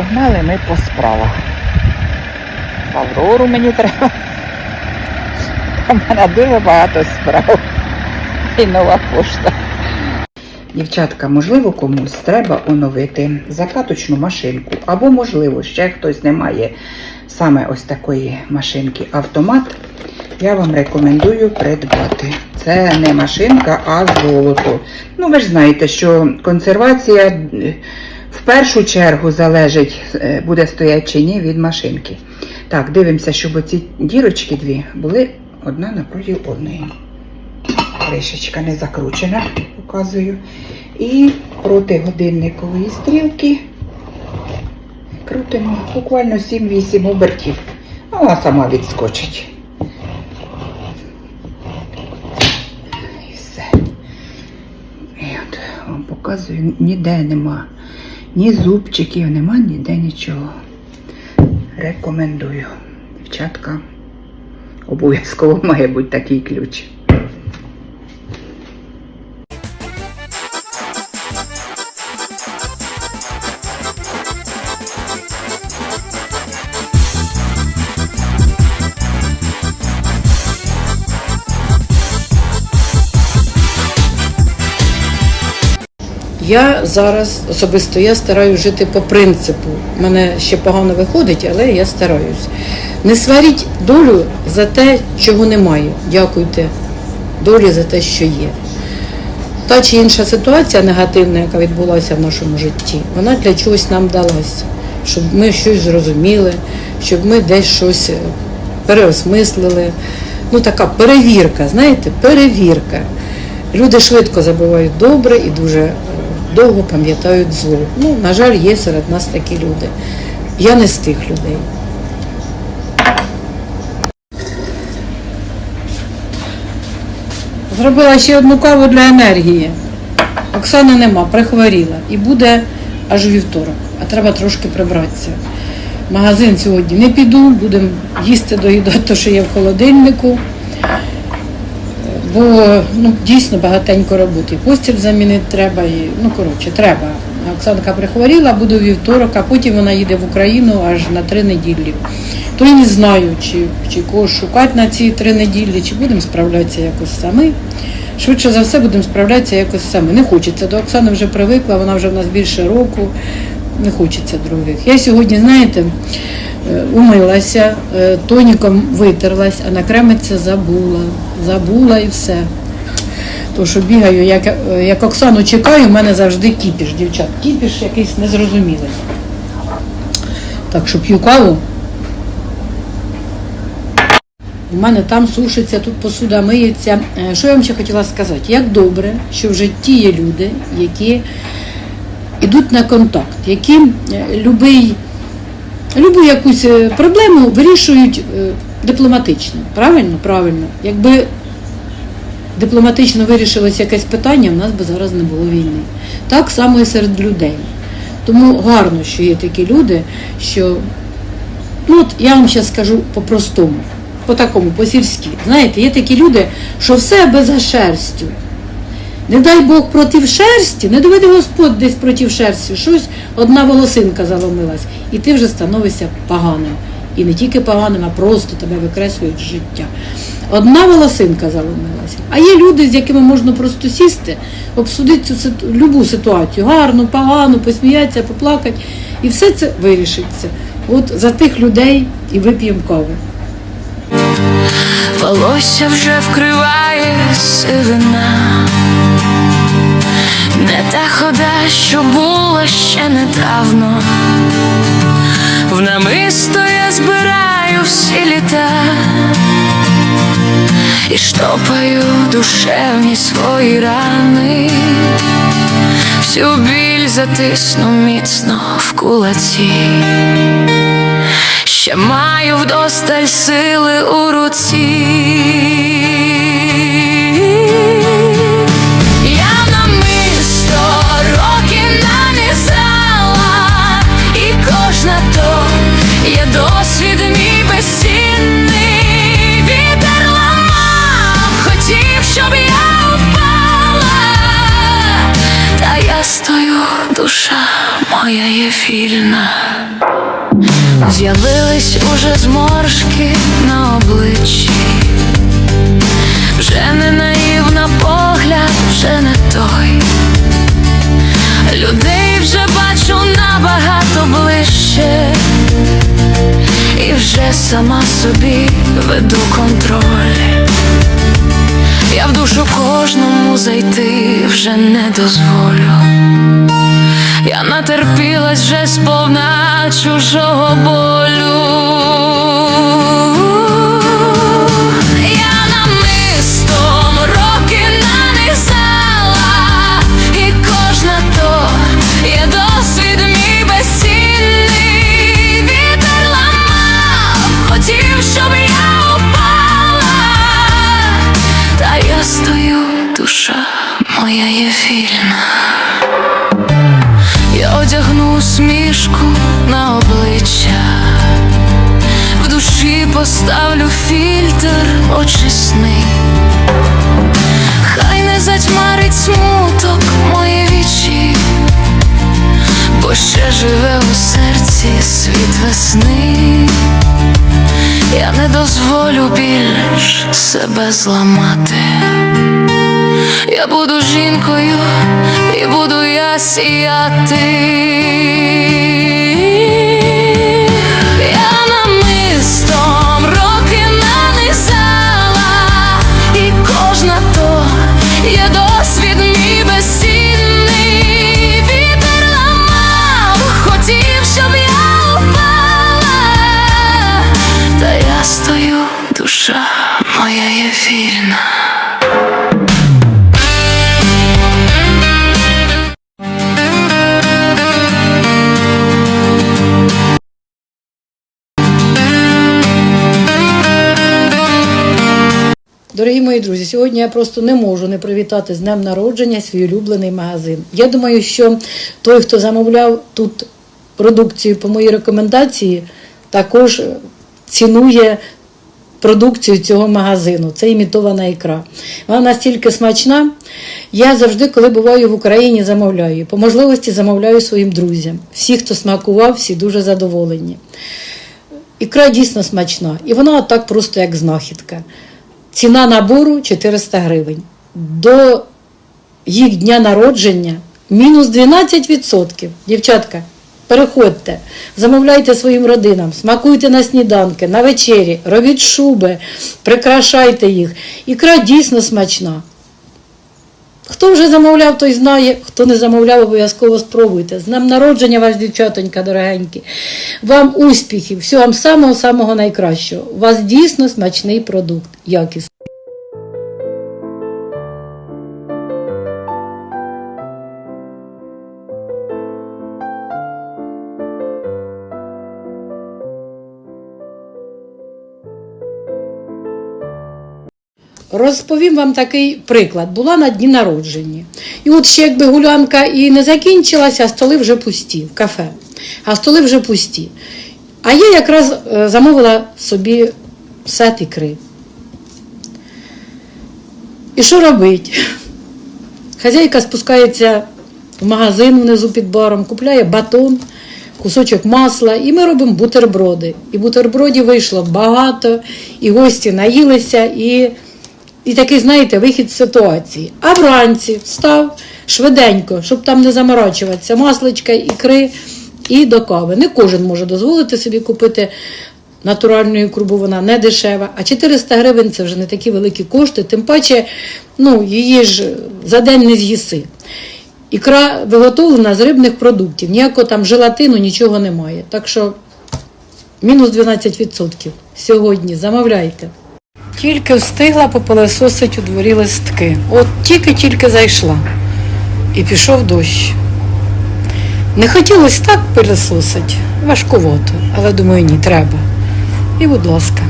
Погнали ми по справах. Аврору мені треба. В мене дуже багато справ. І нова пошта. Дівчатка, можливо, комусь треба оновити закаточну машинку. Або, можливо, ще хтось не має саме ось такої машинки автомат. Я вам рекомендую придбати. Це не машинка, а золото. Ну, ви ж знаєте, що консервація е, в першу чергу залежить, е, буде стояти чи ні від машинки. Так, дивимося, щоб оці дірочки дві були одна напроти одної. Кришечка не закручена, показую. І проти годинникової стрілки крутимо буквально 7-8 обертів. А вона сама відскочить. І все. І от вам показую, ніде нема. Ні зубчиків, нема ніде нічого. Рекомендую. Дівчатка, обов'язково має бути такий ключ. Я зараз особисто я стараюсь жити по принципу. У мене ще погано виходить, але я стараюсь. Не сваріть долю за те, чого немає. Дякуйте долі за те, що є. Та чи інша ситуація негативна, яка відбулася в нашому житті, вона для чогось нам далась, щоб ми щось зрозуміли, щоб ми десь щось е, переосмислили. Ну, така перевірка, знаєте, перевірка. Люди швидко забувають добре і дуже довго пам'ятають зло. Ну, на жаль, є серед нас такі люди. Я не з тих людей. Зробила ще одну каву для енергії. Оксани нема, прихворіла. І буде аж у вівторок. А треба трошки прибратися. Магазин сьогодні не піду, будемо їсти, доїдати те, що є в холодильнику. Бо ну, дійсно багатенько роботи. Постіль замінити треба, і, ну коротше, треба. Оксанка прихворіла, буде вівторок, а потім вона їде в Україну аж на три неділі. То я не знаю, чи, чи когось шукати на ці три неділі, чи будемо справлятися якось самі. Швидше за все будемо справлятися якось самі. Не хочеться. До Оксани вже привикла, вона вже в нас більше року. Не хочеться других. Я сьогодні, знаєте, умилася, е, тоніком витерлась, а на накремиться забула. Забула і все. То, що бігаю, як, е, як Оксану чекаю, у мене завжди кіпіш, дівчат. Кіпіш якийсь незрозумілий. Так що п'ю каву. У мене там сушиться, тут посуда миється. Е, Що я вам ще хотіла сказати? Як добре, що в житті є люди, які йдуть на контакт, які е, любий, любу якусь е, проблему вирішують е, дипломатично. Правильно? Правильно. Якби дипломатично вирішилось якесь питання, в нас би зараз не було війни. Так само і серед людей. Тому гарно, що є такі люди, що ну от я вам зараз скажу по-простому, по такому, по-сільськи. Знаєте, є такі люди, що все без шерстю. Не дай Бог проти шерсті, не доведе Господь десь проти шерсті, щось одна волосинка заломилась, і ти вже становишся поганим. І не тільки поганим, а просто тебе викреслюють з життя. Одна волосинка заломилася. А є люди, з якими можна просто сісти, обсудити цю ситу- любу ситуацію, гарну, погану, посміятися, поплакати, і все це вирішиться. От за тих людей і вип'ємо каву. Волосся вже вкриває сивина, не та хода, що була ще недавно. В намисто я збираю всі літа і штопаю душевні свої рани, всю біль затисну міцно в кулаці. Ще маю вдосталь сили у руці. Душа моя. моя єфільна. З'явились уже зморшки на обличчі, вже не наївна погляд, вже не той. Людей вже бачу набагато ближче, і вже сама собі веду контроль. Я в душу кожному зайти вже не дозволю. Я натерпілась вже сповна чужого болю. Стою, душа моя є вільна. Усмішку на обличчя, в душі поставлю фільтр очисний. Хай не затьмарить смуток мої вічі, бо ще живе у серці світ весни. Я не дозволю більш себе зламати. Я буду жінкою і буду я сіяти. Стою, душа моя є вільна. Дорогі мої друзі, сьогодні я просто не можу не привітати з днем народження свій улюблений магазин. Я думаю, що той, хто замовляв тут продукцію по моїй рекомендації, також цінує продукцію цього магазину. Це імітована ікра. Вона настільки смачна. Я завжди, коли буваю в Україні, замовляю. По можливості замовляю своїм друзям. Всі, хто смакував, всі дуже задоволені. Ікра дійсно смачна. І вона так просто як знахідка. Ціна набору 400 гривень. До їх дня народження мінус 12%. Дівчатка, переходьте, замовляйте своїм родинам, смакуйте на сніданки, на вечері, робіть шуби, прикрашайте їх. Ікра дійсно смачна. Хто вже замовляв, той знає. Хто не замовляв, обов'язково спробуйте. З нам народження вас, дівчатонька, дорогенькі. Вам успіхів, всього вам самого-самого найкращого. У вас дійсно смачний продукт, якісний. Розповім вам такий приклад. Була на дні народження. І от ще якби гулянка і не закінчилася, а столи вже пусті в кафе. А столи вже пусті. А я якраз е, замовила собі сет ікри. І що робить? Хазяйка спускається в магазин внизу під баром, купляє батон, кусочок масла, і ми робимо бутерброди. І бутербродів вийшло багато, і гості наїлися, і, і такий, знаєте, вихід з ситуації. А вранці встав швиденько, щоб там не заморачуватися, масличка, ікри і до кави. Не кожен може дозволити собі купити натуральну ікру, бо вона не дешева. А 400 гривень це вже не такі великі кошти, тим паче ну, її ж за день не з'їси. Ікра виготовлена з рибних продуктів, ніякого там желатину, нічого немає. Так що мінус 12% сьогодні замовляйте. Тільки встигла попилесосить у дворі листки. От тільки-тільки зайшла. І пішов дощ. Не хотілося так пилесосить, важкувато, але думаю, ні, треба. І, будь ласка.